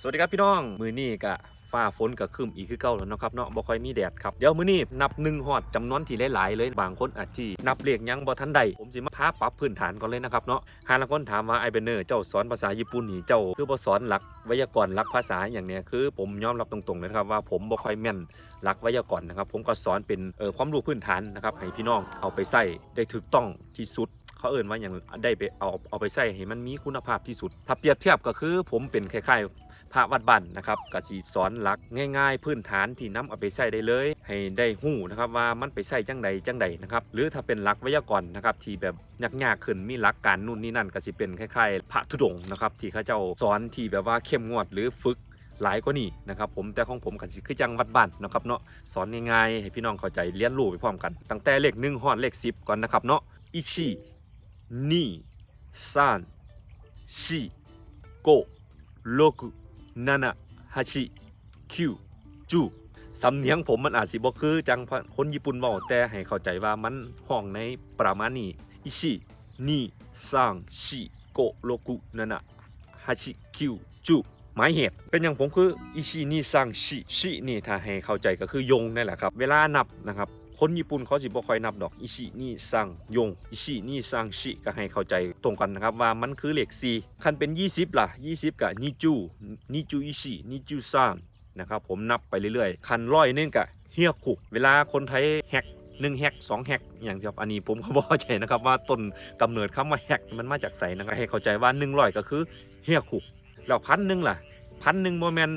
สวัสดีครับพี่น้อง มือนี้กะฟ้าฝนกับคืมอีกคือเก่าแล้วเนาะครับเนาะบ่ค่อยมีแดดครับ เดี๋ยวมือนี้นับหนึ่งฮอดจำนวนที่หลายๆ เลย บางคนอาจที่นับเลขยังบ่ทันใด ผมสิมาพาปรับพื้นฐานก่อนเลยนะครับเนาะหาละคนถามว่าไอเบเนอร์เจ้าสอนภาษาญี่ปุ่นนี่เจ้า คือบ่สอนหลักไวยากรณ์หลักภาษาอย่างเนี้ยคือ ผมยอมรับตรงๆเลยครับว่าผมบ่ค่อยแม่นหลักไวยากรณ์นะครับ ผมก็สอนเป็นเอ่อความรู้พื้นฐานนะครับให้พี่น้องเอาไปใส่ได้ถูกต้องที่สุดเขาเอ่นว่าอย่างได้ไปเอาเอาไปใส่ให้มันมีคุณภาพที่สุด ถ้าเปรียบเทียบก็คือผมเป็นคล้ายๆ พระวัดบ้านนะครับกสิสอนหลักง่าย ๆ พื้นฐานที่นํเอาไปใส่ได้เลย ให้ได้หู้นะครับว่ามันไปใส่จังใดจังใดนะครับหรือถ้าเป็นหลักไวยากรณ์นะครับที่แบบยากๆขึ้นมีหลักการนู่นนี่นั่นก็สิเป็นคล้ายๆ พระธุดงนะครับที่เขาเจ้าสอนที่แบบว่าเข้มงวดหรือฝึกหลายกว่านี้นะครับผมแต่ของผมกันสิคือจังวัดบ้านนะครับเนาะสอนง่ายๆให้พี่น้องเข้าใจเรียนรู้ไปพร้อมกัน ตั้งแต่เลขหนึ่งฮอดเลขสิบก่อนนะครับเนาะอิชินี่สามสี่โกหก ナナฮัชิคิวจูสำเนียงผมมันอาจสิบ่คือจังคนญี่ปุ่นเว้าแต่ให้เข้าใจว่ามันห้องในประมาณนี้อิชินี่สามสี่โกโลกุนานะฮัชิคิวจูหมายเหตุเป็นอย่างผมคืออิชินี่ซังชิชินี่ถ้าให้เข้าใจก็คือ ยงนั่นแหละครับ เวลานับนะครับ คนญี่ปุ่นเขาสิบ่ค่อยนับดอกอิชินี่ซังยงอิชินี่ซังชิก็ให้เข้าใจตรงกันนะครับว่ามันคือเลข4คันเป็น 20 ล่ะ 20กับนิจูนิจูอิชินิจูซังนะครับผมนับไปเรื่อยๆ คันร้อยนึงกับเฮียคุเวลาคนไทยแฮกหนึ่งแฮกสองแฮกอย่างครับอันนี้ผมก็บ่เข้าใจนะครับว่าต้นกำเนิดคำว่าแฮกมันมาจากไสนะครับให้เข้าใจว่า100ก็คือเฮียคุแล้วพันหนึ่งล่ะพันหนึ่งโมเมน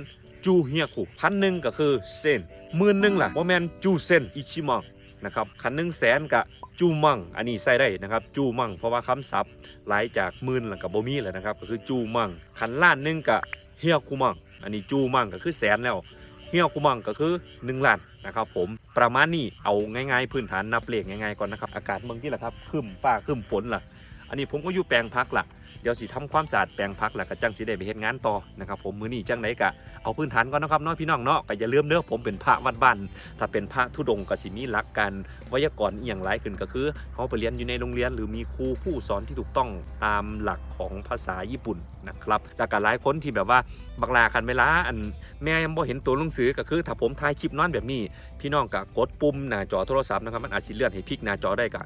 จูเฮียคุพันหนึ่งก็คือเซน หมื่นหนึ่งล่ะโมเมนจูเซนอิชิมังนะครับคันหนึ่งแสนกับจูมังอันนี้ใส่ได้นะครับจูมังเพราะว่าคำศัพท์หลายจากหมื่นแล้วกับโบมีแหละนะครับก็คือจูมังคันล้านหนึ่งกับเฮียคุมังอันนี้จูมังก็คือแสนแล้วเฮียคุมังก็คือ1ล้านนะครับผมประมาณนี้เอาง่ายๆ พื้นฐานนับเลขง่ายๆก่อนนะครับอากาศเมืองที่แหละครับครึ้มฟ้าครึ้มฝนล่ะ อันนี้ผมก็อยู่แปลงพักล่ะ เดี๋ยวสิทำความสะอาดแปลงพักแล้วก็จังสิได้ไปเฮ็ดงานต่อนะครับผมมื้อนี้จังไหนกะเอาพื้นฐานก่อนนะครับเนาะพี่น้องเนาะก็อย่าลืมเด้อผมเป็นพระวัดบ้านถ้าเป็นพระธุดงก็สิมีหลักการไวยากรณ์อีหยังหลายขึ้นก็คือเฮาไปเรียนอยู่ในโรงเรียน หรือมีครูผู้สอนที่ถูกต้องตามหลักของภาษาญี่ปุ่นนะครับแล้วก็หลายคนที่แบบว่าบักลาคันเวลาอันแม่ยังบ่เห็นตัวหนังสือก็คือถ้าผมถ่ายคลิปนอนแบบนี้ พี่น้องก็กดปุ่มหน้าจอโทรศัพท์นะครับมันอาจสิเลื่อนให้พลิกหน้าจอได้ก็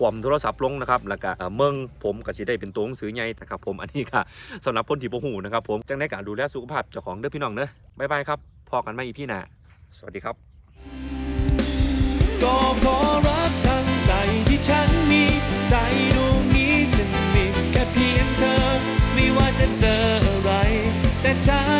ความโทรศัพท์ลงนะครับแล้วก็เมืองผมก็สิได้เป็นตัวหนังสือใหญ่นะครับผมอันนี้ก็สำหรับคนที่บ่หูนะครับผมจังได้การดูแลสุขภาพเจ้าของเด้อพี่น้องเด้อบ๊ายบายครับพอกันไม่อีพี่หน้าสวัสดีครับก็เพราะรักทั้งใจที่ฉันมีใจดวงนี้ฉันมีแค่เพียงเธอ ไม่ว่าจะเจออะไร แต่ฉัน